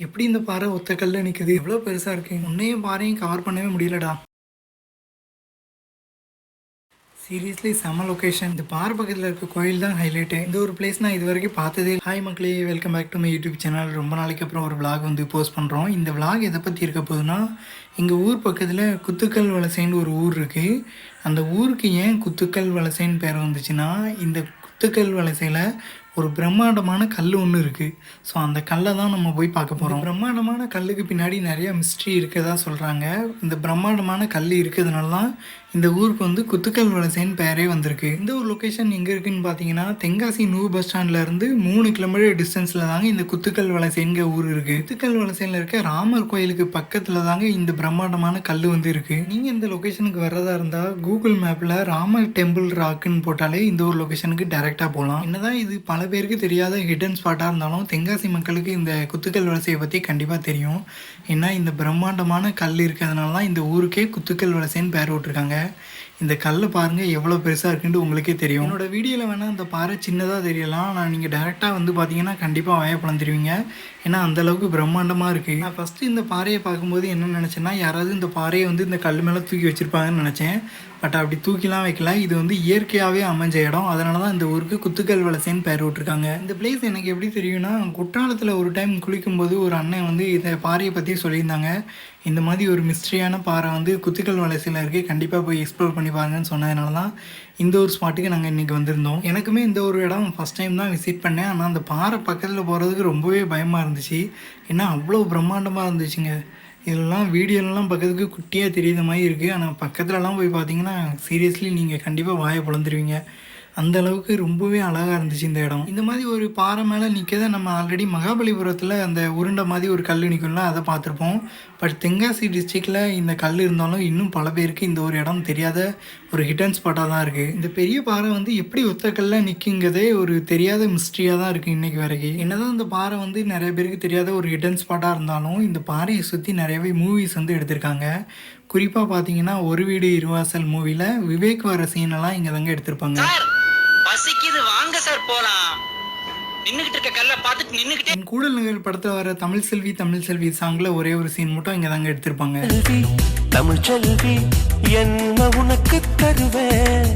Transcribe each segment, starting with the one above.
எப்படி இந்த பாறை ஒத்தக்கல்ல நிற்குது எவ்வளோ பெருசாக இருக்கு. உன்னையும் பாறையும் கவர் பண்ணவே முடியலடா. சீரியஸ்லி செம லொகேஷன் இந்த பாறை பக்கத்தில் இருக்க கோயில் தான் ஹைலைட்டு இந்த ஒரு பிளேஸ் நான் இது வரைக்கும் பார்த்ததே ஹாய் மக்களே welcome back to my YouTube channel ரொம்ப நாளைக்கு அப்புறம் ஒரு விளாக் வந்து போஸ்ட் பண்ணுறோம் இந்த விளாக் எதை பற்றி இருக்க போகுதுன்னா எங்கள் ஊர் பக்கத்தில் குத்துக்கல் வலசைன்னு ஒரு ஊர் இருக்குது அந்த ஊருக்கு ஏன் குத்துக்கல் வலசைன்னு பேர் வந்துச்சுன்னா இந்த குத்துக்கல் வலசையில் ஒரு பிரம்மாண்டமான கல் ஒன்று இருக்குது ஸோ அந்த கல்லை தான் நம்ம போய் பார்க்க போகிறோம் பிரம்மாண்டமான கல்லுக்கு பின்னாடி நிறைய மிஸ்ட்ரி இருக்கதா சொல்கிறாங்க இந்த பிரம்மாண்டமான கல் இருக்கிறதுனால தான் இந்த ஊருக்கு வந்து குத்துக்கல் வலசைன்னு பேரே வந்திருக்கு. இந்த ஒரு லொக்கேஷன் எங்கே இருக்குன்னு பார்த்தீங்கன்னா தென்காசி நியூ பஸ் ஸ்டாண்ட்ல இருந்து மூணு கிலோமீட்டர் டிஸ்டன்ஸில் தாங்க இந்த குத்துக்கல் வலசைங்க ஊர் இருக்குது குத்துக்கல் வலசையில் இருக்க ராமர் கோயிலுக்கு பக்கத்தில் தாங்க இந்த பிரம்மாண்டமான கல் வந்து இருக்குது நீங்கள் இந்த லொக்கேஷனுக்கு வர்றதா இருந்தால் கூகுள் மேப்பில் ராமர் டெம்பிள் ராக்குன்னு போட்டாலே இந்த ஒரு லொக்கேஷனுக்கு டைரெக்டாக போகலாம் என்னதான் இது பல பேருக்கு தெரியாத ஹிடன் ஸ்பாட்டாக இருந்தாலும் தென்காசி மக்களுக்கு இந்த குத்துக்கல் வலசையை பற்றி கண்டிப்பாக தெரியும். ஏன்னா இந்த பிரம்மாண்டமான கல் இருக்கிறதுனால தான் இந்த ஊருக்கே குத்துக்கல் வலசைன்னு பேர் விட்டுருக்காங்க இந்த கல்லை பாருங்கள் எவ்வளோ பெருசாக இருக்குன்ட்டு உங்களுக்கே தெரியும். என்னோடய வீடியோவில் வேணால் அந்த பாறை சின்னதாக தெரியலாம். ஆனால் நீங்கள் டேரெக்டாக வந்து பார்த்தீங்கன்னா கண்டிப்பாக வாயப்பழம் தெரிவிங்க ஏன்னா அந்தளவுக்கு பிரம்மாண்டமாக இருக்குது நான் ஃபஸ்ட்டு இந்த பாறையை பார்க்கும்போது என்ன நினச்சேன்னா யாராவது இந்த பாறையை வந்து இந்த கல் மேலே தூக்கி வச்சுருப்பாங்கன்னு நினச்சேன். பட் அப்படி தூக்கிலாம் வைக்கல. இது வந்து இயற்கையாகவே அமைஞ்ச இடம். அதனால தான் இந்த ஊருக்கு குத்துக்கல் வலசைன்னு பேர் விட்டுருக்காங்க. இந்த பிளேஸ் எனக்கு எப்படி தெரியும்னா குற்றாலத்தில் ஒரு டைம் குளிக்கும்போது ஒரு அண்ணன் வந்து இந்த பாறையை பற்றி சொல்லியிருந்தாங்க. இந்த மாதிரி ஒரு மிஸ்ட்ரியான பாறை வந்து குத்துக்கல் வலசையில் இருக்குது கண்டிப்பாக போய் எக்ஸ்ப்ளோர் பண்ணி பாருங்கன்னு சொன்னதுனால தான் இந்த ஒரு ஸ்பாட்டுக்கு நாங்கள் இன்றைக்கி வந்திருந்தோம். எனக்குமே இந்த ஒரு இடம் ஃபஸ்ட் டைம் தான் விசிட் பண்ணேன். ஆனால் அந்த பாறை பக்கத்தில் போகிறதுக்கு ரொம்பவே பயமாக இருந்துச்சு. ஏன்னா அவ்வளோ பிரம்மாண்டமாக இருந்துச்சுங்க. இதெல்லாம் வீடியோலலாம் பக்கத்துக்கு குட்டியாக தெரியுற மாதிரி இருக்குது ஆனால் பக்கத்துலலாம் போய் பார்த்தீங்கன்னா சீரியஸ்லி நீங்கள் கண்டிப்பாக வாயை பிளந்துருவீங்க அந்த அளவுக்கு ரொம்பவே அழகாக இருந்துச்சு இந்த இடம். இந்த மாதிரி ஒரு பாறை மேலே நிற்கத நம்ம ஆல்ரெடி மகாபலிபுரத்தில் அந்த உருண்டை மாதிரி ஒரு கல் நிற்கும்ல அதை பார்த்துருப்போம். பட் தென்காசி டிஸ்ட்ரிக்டில் இந்த கல் இருந்தாலும் இன்னும் பல பேருக்கு இந்த ஒரு இடம் தெரியாத ஒரு ஹிடன் ஸ்பாட்டாக தான் இருக்குது இந்த பெரிய பாறை வந்து எப்படி ஒத்த கல்ல நிற்குங்கிறதே ஒரு தெரியாத மிஸ்ட்ரியாக தான் இருக்குது இன்றைக்கி வரைக்கும். என்னதான் இந்த பாறை வந்து நிறைய பேருக்கு தெரியாத ஒரு ஹிடன் ஸ்பாட்டாக இருந்தாலும் இந்த பாறையை சுற்றி நிறையவே மூவிஸ் வந்து எடுத்திருக்காங்க. குறிப்பாக பார்த்தீங்கன்னா ஒரு வீடு இருவாசல் மூவியில் விவேக் வர சீனெல்லாம் இங்கே தாங்க எடுத்திருப்பாங்க. பசிக்குது வாங்க சார் போலாம். நின்னுகிட்டு இருக்க கல்ல பார்த்துட்டு நின்னுகிட்டே என் கூடல் நகர் படத்தில் வர தமிழ் செல்வி தமிழ் செல்வி சாங்கில் ஒரே ஒரு சீன் மட்டும் இங்கே தாங்க எடுத்திருப்பாங்க. தமிழ் செல்வி என்ன உனக்கு தருவேன்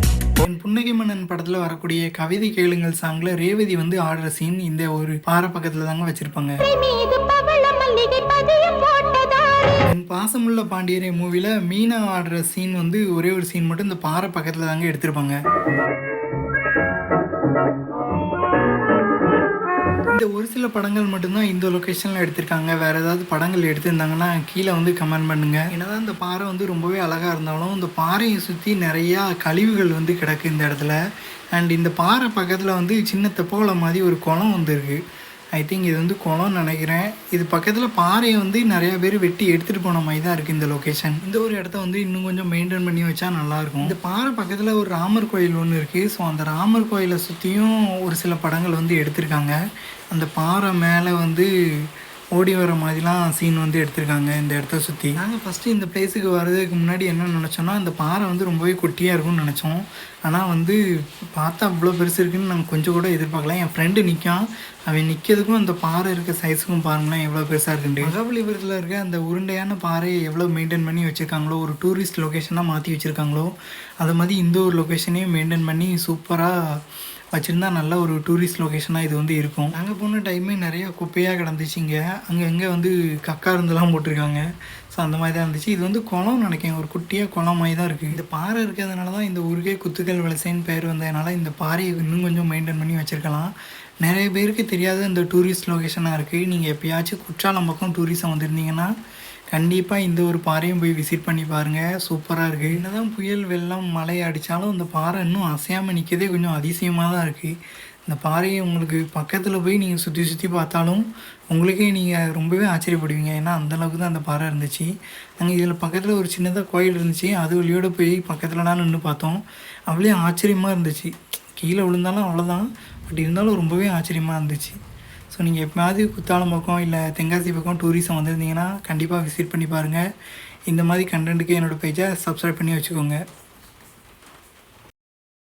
என் புன்னகை மன்னன் படத்தில் வரக்கூடிய கவிதை கேளுங்கள் சாங்கில் ரேவதி வந்து ஆடுற சீன் இந்த ஒரு பாறை பக்கத்தில் தாங்க வச்சுருப்பாங்க என் பாசமுள்ள பாண்டியரே மூவியில் மீனா ஆடுற சீன் வந்து ஒரே ஒரு சீன் மட்டும் இந்த பாறை பக்கத்தில் தாங்க எடுத்திருப்பாங்க. இந்த ஒரு சில படங்கள் மட்டும்தான் இந்த லொக்கேஷனில் எடுத்திருக்காங்க. வேறு ஏதாவது படங்கள் எடுத்திருந்தாங்கன்னா கீழே வந்து கமெண்ட் பண்ணுங்கள் என்னதான் இந்த பாறை வந்து ரொம்பவே அழகாக இருந்தாலும் இந்த பாறையை சுற்றி நிறையா கழிவுகள் வந்து கிடக்கு இந்த இடத்துல. அண்ட் இந்த பாறை பக்கத்தில் வந்து சின்ன தெப்போல மாதிரி ஒரு குளம் வந்து ஐ திங்க் இது வந்து குளம்னு நினைக்கிறேன். இது பக்கத்தில் பாறையை வந்து நிறைய பேர் வெட்டி எடுத்துகிட்டு போன மாதிரி தான் இருக்குது இந்த லொக்கேஷன் இந்த ஒரு இடத்த வந்து இன்னும் கொஞ்சம் மெயின்டைன் பண்ணி வச்சா நல்லாயிருக்கும் இந்த பாறை பக்கத்தில் ஒரு ராமர் கோயில் ஒன்று இருக்குது ஸோ அந்த ராமர் கோயிலை சுற்றியும் ஒரு சில படங்கள் வந்து எடுத்திருக்காங்க. அந்த பாறை மேலே வந்து ஓடி வர மாதிரிலாம் சீன் வந்து எடுத்திருக்காங்க இந்த இடத்த சுற்றி நாங்கள் ஃபஸ்ட்டு இந்த பிளேஸுக்கு வர்றதுக்கு முன்னாடி என்ன நினச்சோன்னா அந்த பாறை வந்து ரொம்பவே குட்டியாக இருக்கும்னு நினச்சோம். ஆனால் வந்து பார்த்தா அவ்வளோ பெருசு இருக்குன்னு நாங்கள் கொஞ்சம் கூட எதிர்பார்க்கல. என் ஃப்ரெண்டு நிற்கான் அவன் நிற்கிறதுக்கும் அந்த பாறை இருக்க சைஸுக்கும் பாருங்களேன் எவ்வளோ பெருசாக இருக்குண்டு மகாபலிபுரத்தில் இருக்க அந்த உருண்டையான பாறையை எவ்வளோ மெயின்டைன் பண்ணி வச்சுருக்காங்களோ ஒரு டூரிஸ்ட் லொக்கேஷனாக மாற்றி வச்சுருக்காங்களோ அது மாதிரி இந்த ஒரு லொக்கேஷனையும் மெயின்டைன் பண்ணி சூப்பராக வச்சுருந்தா நல்ல ஒரு டூரிஸ்ட் லொக்கேஷனாக இது வந்து இருக்கும். நாங்கள் போன டைமே நிறைய குப்பையாக கிடந்துச்சுங்க அங்கே அங்கே வந்து கக்கா இருந்தெல்லாம் போட்டிருக்காங்க. ஸோ அந்த மாதிரி தான் இருந்துச்சு. இது வந்து குளம் நினைக்கிறேன். ஒரு குட்டியாக குளம் மாதிரி தான் இருக்குது இந்த பாறை இருக்கிறதுனால தான் இந்த ஊருக்கே குத்துக்கல் வலசைன்னு பேர் வந்ததுனால இந்த பாறையை இன்னும் கொஞ்சம் மெயின்டைன் பண்ணி வச்சுருக்கலாம். நிறைய பேருக்கு தெரியாத இந்த டூரிஸ்ட் லொக்கேஷனாக இருக்குது நீங்கள் எப்பயாச்சும் குற்றாலம் பக்கம் டூரிசம் வந்திருந்தீங்கன்னா கண்டிப்பாக இந்த ஒரு பாறையும் போய் விசிட் பண்ணி பாருங்கள் சூப்பராக இருக்குது என்னதான் புயல் வெள்ளம் மழை அடித்தாலும் இந்த பாறை இன்னும் அசையாமல் நிற்கதே கொஞ்சம் அதிசயமாக தான் இருக்குது இந்த பாறையை உங்களுக்கு பக்கத்தில் போய் நீங்கள் சுற்றி சுற்றி பார்த்தாலும் உங்களுக்கே நீங்கள் ரொம்பவே ஆச்சரியப்படுவீங்க. ஏன்னா அந்தளவுக்கு தான் அந்த பாறை இருந்துச்சு. நாங்கள் இதில் பக்கத்தில் ஒரு சின்னதாக கோயில் இருந்துச்சு. அது வழியோடு போய் பக்கத்துலலாம் நின்று பார்த்தோம். அவ்வளோ ஆச்சரியமாக இருந்துச்சு. கீழே விழுந்தாலும் அவ்வளோதான் பட் இருந்தாலும் ரொம்பவே ஆச்சரியமாக இருந்துச்சு. ஸோ நீங்கள் எப்போயாவது குத்தாலம் பக்கம் இல்லை தென்காசி பக்கம் டூரிசம் வந்திருந்தீங்கன்னா கண்டிப்பாக விசிட் பண்ணி பாருங்கள் இந்த மாதிரி கண்டென்ட்டுக்கு என்னோடய பேஜை சப்ஸ்கிரைப் பண்ணி வச்சுக்கோங்க.